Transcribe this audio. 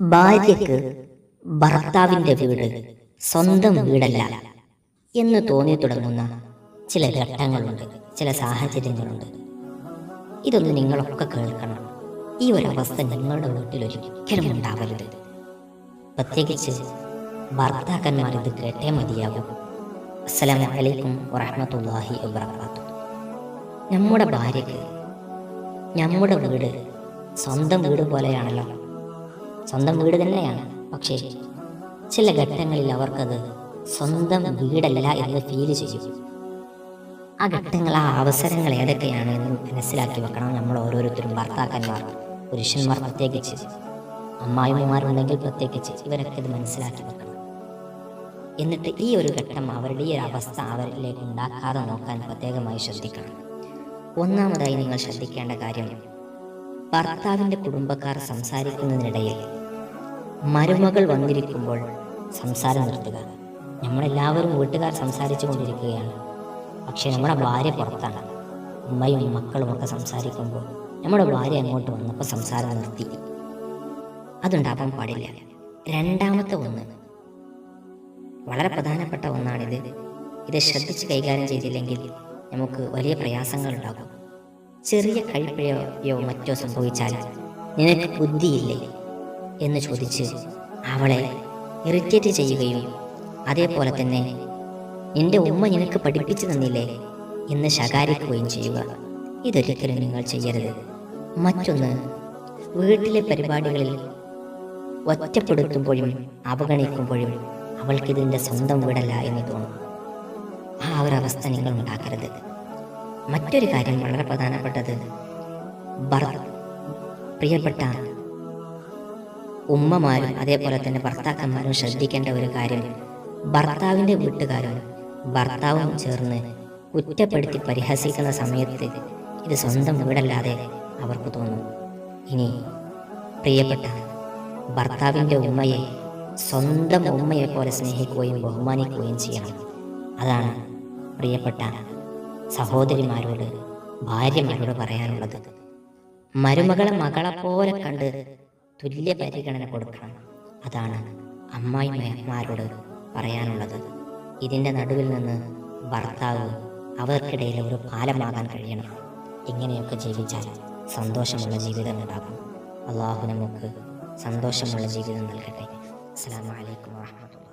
ഭാര്യയ്ക്ക് ഭർത്താവിന്റെ വീട് സ്വന്തം വീടല്ല എന്ന് തോന്നി തുടങ്ങുന്ന ചില ഘട്ടങ്ങളുണ്ട് ചില സാഹചര്യങ്ങളുണ്ട്. ഇതൊന്ന് നിങ്ങളൊക്കെ കേൾക്കണം. ഈ ഒരവസ്ഥ നിങ്ങളുടെ വീട്ടിൽ ഒരിക്കലും ഉണ്ടാവരുത്. പ്രത്യേകിച്ച് ഭർത്താക്കന്മാർ ഇത് കേട്ടേ മതിയാകും അസ്സലാം വലൈക്കും വറഹമത്തല്ലാഹി വബർക്കാത്തു നമ്മുടെ ഭാര്യയ്ക്ക് നമ്മുടെ വീട് സ്വന്തം വീട് പോലെയാണല്ലോ. സ്വന്തം വീട് തന്നെയാണ്. പക്ഷേ ചില ഘട്ടങ്ങളിൽ അവർക്കത് സ്വന്തം വീടല്ല എന്ന് ഫീൽ ചെയ്യും. ആ ഘട്ടങ്ങൾ ആ അവസരങ്ങൾ ഏതൊക്കെയാണ് എന്ന് മനസ്സിലാക്കി വെക്കണം നമ്മൾ ഓരോരുത്തരും ഭർത്താക്കന്മാർ പുരുഷന്മാർ പ്രത്യേകിച്ച്. അമ്മായിമാരുണ്ടെങ്കിൽ പ്രത്യേകിച്ച് ഇവരൊക്കെ ഇത് മനസ്സിലാക്കി വെക്കണം. എന്നിട്ട് ഈ ഒരു ഘട്ടം അവരുടെ ഈ ഒരു അവസ്ഥ അവരിലേക്ക് ഉണ്ടാക്കാതെ നോക്കാൻ പ്രത്യേകമായി ശ്രദ്ധിക്കണം. ഒന്നാമതായി നിങ്ങൾ ശ്രദ്ധിക്കേണ്ട കാര്യം ഭർത്താവിന്റെ കുടുംബക്കാർ സംസാരിക്കുന്നതിനിടയിൽ മരുമകൾ വന്നിരിക്കുമ്പോൾ സംസാരം നിർത്തുക. നമ്മളെല്ലാവരും വീട്ടുകാർ സംസാരിച്ചു കൊണ്ടിരിക്കുകയാണ്. പക്ഷെ നമ്മുടെ ഭാര്യ പുറത്താണ്. ഉമ്മയും മക്കളും ഒക്കെ സംസാരിക്കുമ്പോൾ നമ്മുടെ ഭാര്യ അങ്ങോട്ട് വന്നപ്പോൾ സംസാരം നിർത്തി. അതുണ്ടാവാൻ പാടില്ല. രണ്ടാമത്തെ ഒന്ന്. വളരെ പ്രധാനപ്പെട്ട ഒന്നാണിത്. ഇത് ശ്രദ്ധിച്ച് കൈകാര്യം ചെയ്തില്ലെങ്കിൽ നമുക്ക് വലിയ പ്രയാസങ്ങൾ ഉണ്ടാകും. ചെറിയ കഴിപ്പിഴയോ മറ്റോ സംഭവിച്ചാൽ നിനക്ക് ബുദ്ധിയില്ലേ? എന്ന് ചോദിച്ച് അവളെ ഇറിറ്റേറ്റ് ചെയ്യുകയും അതേപോലെ തന്നെ എന്റെ ഉമ്മ നിനക്ക് പഠിപ്പിച്ചു തന്നില്ലേ? എന്ന് ശകാരിക്കുകയും ചെയ്യുക. ഇതൊരിക്കലും നിങ്ങൾ ചെയ്യരുത്. മറ്റൊന്ന് വീട്ടിലെ പരിപാടികളിൽ ഒറ്റപ്പെടുത്തുമ്പോഴും അവഗണിക്കുമ്പോഴും അവൾക്കിതിന്റെ സ്വന്തം വീടല്ല എന്ന് തോന്നും. ആ ഒരവസ്ഥ നിങ്ങൾ ഉണ്ടാക്കരുത്. മറ്റൊരു കാര്യം വളരെ പ്രധാനപ്പെട്ടത്. ഭർ പ്രിയപ്പെട്ട ഉമ്മമാരും അതേപോലെ തന്നെ ഭർത്താക്കന്മാരും ശ്രദ്ധിക്കേണ്ട ഒരു കാര്യം ഭർത്താവിന്റെ വീട്ടുകാരും ഭർത്താവും ചേർന്ന് കുറ്റപ്പെടുത്തി പരിഹസിക്കുന്ന സമയത്ത് ഇത് സ്വന്തം വീടല്ലാതെ അവർക്ക് തോന്നും. ഇനി പ്രിയപ്പെട്ട ഭർത്താവിന്റെ ഉമ്മയെ സ്വന്തം ഉമ്മയെ പോലെ സ്നേഹിക്കുകയും ബഹുമാനിക്കുകയും ചെയ്യണം. അതാണ് പ്രിയപ്പെട്ട സഹോദരിമാരോട് ഭാര്യമാരോട് പറയാനുള്ളത്. മരുമകളെ മകളെ പോലെ കണ്ട് തുല്യ പരിഗണന കൊടുക്കണം. അതാണ് അമ്മായിമാരോട് പറയാനുള്ളത്. ഇതിന്റെ നടുവിൽ നിന്ന് ഭർത്താവ് അവർക്കിടയിൽ ഒരു പാലമാകാൻ കഴിയണം. ഇങ്ങനെയൊക്കെ ജീവിച്ചാൽ സന്തോഷമുള്ള ജീവിതം ഉണ്ടാകും. അള്ളാഹു നമുക്ക് സന്തോഷമുള്ള ജീവിതം നൽകട്ടെ. അസ്സാം വലൈക്കും വാഹമത്തുള്ള